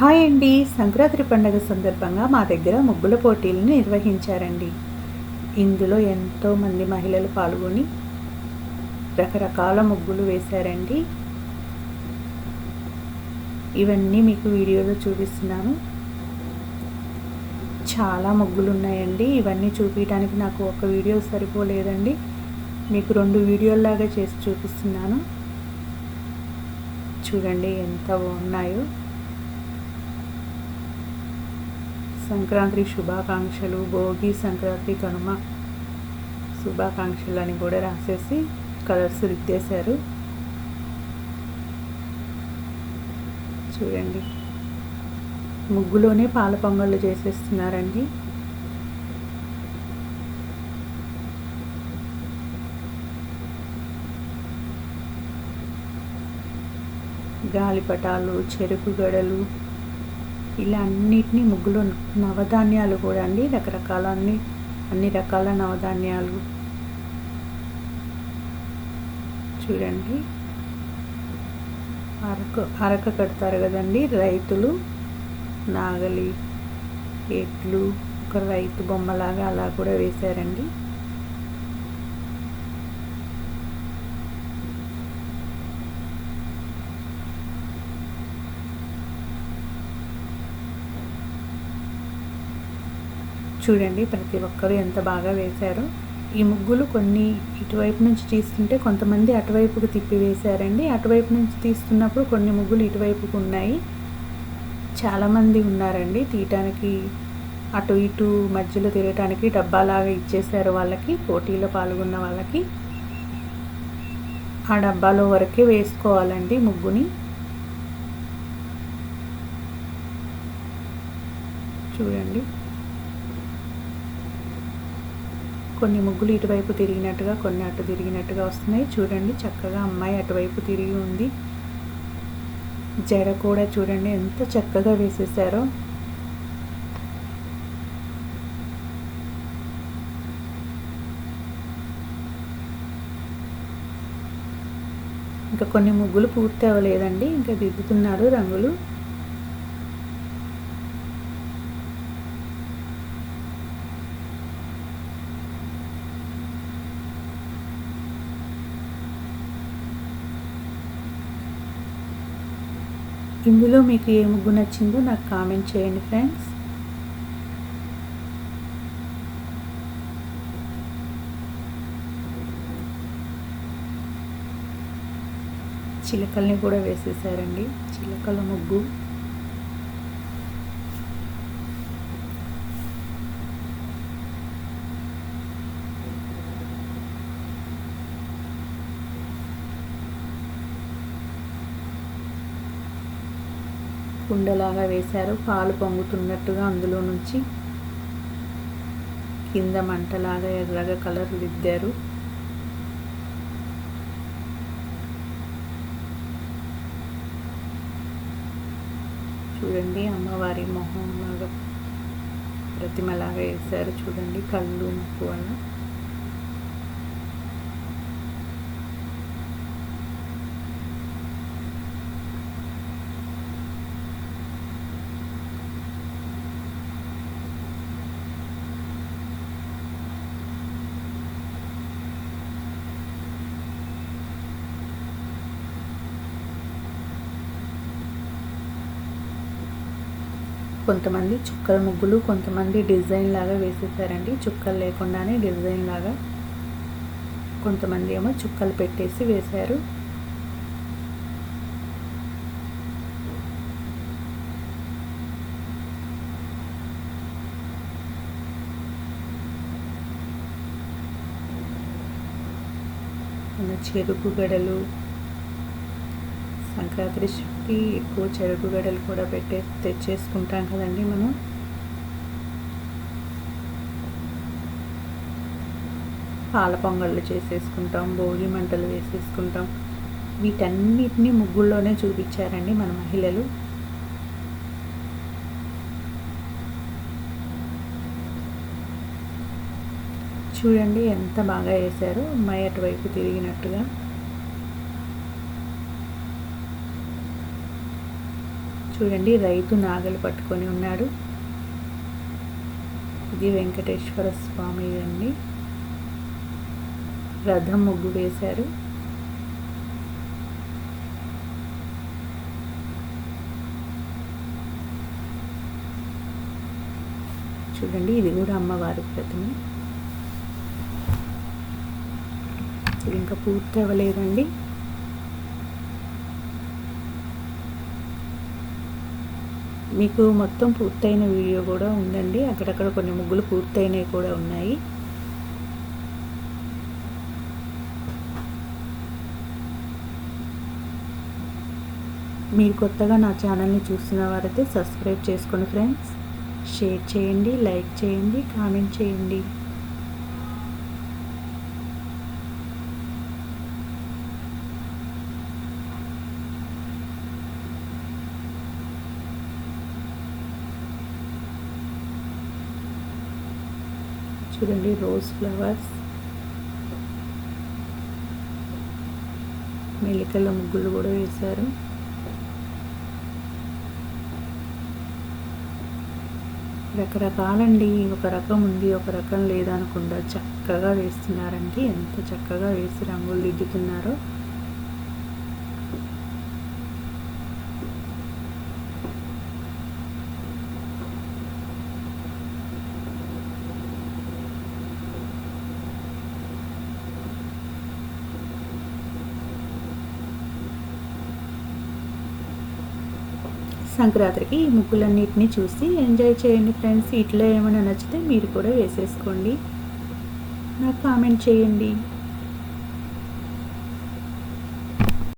Hi అండి. సంక్రాంతి పండుగ సందర్భంగా మా దగ్గర ముగ్గుల పోటీలను నిర్వహించారండి. ఇందులో ఎంతోమంది మహిళలు పాల్గొని రకరకాల ముగ్గులు వేశారండి. ఇవన్నీ మీకు వీడియోలో చూపిస్తున్నాను. చాలా ముగ్గులు ఉన్నాయండి. ఇవన్నీ చూపించడానికి నాకు ఒక వీడియో సరిపోలేదండి. మీకు రెండు వీడియోల్లాగా చేసి చూపిస్తున్నాను. చూడండి ఎంత బాగున్నాయో. సంక్రాంతి శుభాకాంక్షలు భోగి సంక్రాంతి కనుమ శుభాకాంక్షలు అని కూడా రాసేసి కలర్స్ రుద్దేశారు. చూడండి. ముగ్గులోనే పాల పొంగళ్ళు చేసేస్తున్నారండి. గాలిపటాలు చెరుకు గడలు ఇలా అన్నిటినీ ముగ్గులో నవధాన్యాలు కూడా అండి. రకరకాల అన్ని అన్ని రకాల నవధాన్యాలు. చూడండి. అరక అరక కడతారు కదండి రైతులు. నాగలి ఎట్లు ఒక రైతు బొమ్మలాగా అలా కూడా వేశారండి. చూడండి ప్రతి ఒక్కరు ఎంత బాగా వేశారో. ఈ ముగ్గులు కొన్ని ఇటువైపు నుంచి తీస్తుంటే కొంతమంది అటువైపుకు తిప్పి వేశారండి. అటువైపు నుంచి తీస్తున్నప్పుడు కొన్ని ముగ్గులు ఇటువైపుకు ఉన్నాయి. చాలామంది ఉన్నారండి. తీయటానికి అటు ఇటు మధ్యలో తిరగటానికి డబ్బాలాగా ఇచ్చేసారు వాళ్ళకి పోటీలో పాల్గొన్న వాళ్ళకి. ఆ డబ్బాలో వరకే వేసుకోవాలండి ముగ్గుని. చూడండి. కొన్ని ముగ్గులు ఇటువైపు తిరిగినట్టుగా కొన్ని అటు తిరిగినట్టుగా వస్తున్నాయి. చూడండి చక్కగా అమ్మాయి అటువైపు తిరిగి ఉంది. జడ కూడా చూడండి ఎంత చక్కగా వేసేసారో ఇంకా కొన్ని ముగ్గులు పూర్తి అవ్వలేదండి. ఇంకా దిద్దుతున్నాడు రంగులు. ఇందులో మీకు ఏ ముగ్గు నచ్చిందో నాకు కామెంట్ చేయండి ఫ్రెండ్స్. చిలకల్ని కూడా వేసేసారండి. చిలకల ముగ్గు. కుండలాగా వేశారు. పాలు పొంగుతున్నట్టుగా అందులో నుంచి కింద మంటలాగా ఎర్రగా కలర్ దిద్దారు. చూడండి అమ్మవారి మొహం లాగా ప్రతిమలాగా వేశారు. చూడండి కళ్ళు ముక్కు వల్ల కొంతమంది చుక్కల ముగ్గులు కొంతమంది డిజైన్ లాగా వేసేసారండి. చుక్కలు లేకుండానే డిజైన్ లాగా కొంతమంది ఏమో చుక్కలు పెట్టేసి వేశారు. చెరుకు గడలు సంక్రాంతికి ఎక్కువ చెరుకు గడలు కూడా పెట్టే తెచ్చేసుకుంటాం కదండి మనం. పాల పొంగళ్ళు చేసేసుకుంటాం భోగి మంటలు వేసేసుకుంటాం. వీటన్నిటిని ముగ్గుల్లోనే చూపించారండి మన మహిళలు. చూడండి ఎంత బాగా వేశారు. అమ్మాయి అటువైపు తిరిగినట్టుగా. చూడండి రైతు నాగలు పట్టుకొని ఉన్నాడు. ఇది వెంకటేశ్వర స్వామి అండి. రథం ముగ్గు వేశారు. చూడండి ఇది కూడా అమ్మవారి ప్రతిమ. ఇది ఇంకా పూర్తి అవ్వలేదండి. మీకు మొత్తం పూర్తయిన వీడియో కూడా ఉందండి. అక్కడక్కడ కొన్ని ముగ్గులు పూర్తయినవి కూడా ఉన్నాయి. మీరు కొత్తగా నా ఛానల్ని చూస్తున్న వారైతే సబ్స్క్రైబ్ చేసుకోండి ఫ్రెండ్స్ షేర్ చేయండి లైక్ చేయండి కామెంట్ చేయండి. చూడండి రోజ్ ఫ్లవర్స్ మెలికల ముగ్గులు కూడా వేశారు. రకరకాలండి ఒక రకం ఉంది ఒక రకం లేదనకుండా చక్కగా వేస్తున్నారండి. ఎంత చక్కగా వేసి రంగులు దిద్దుతున్నారో. సంక్రాంతికి ఈ ముగ్గులన్నిటిని చూసి ఎంజాయ్ చేయండి ఫ్రెండ్స్. ఇట్లా ఏమైనా నచ్చితే మీరు కూడా వేసేసుకోండి. నాకు కామెంట్ చేయండి.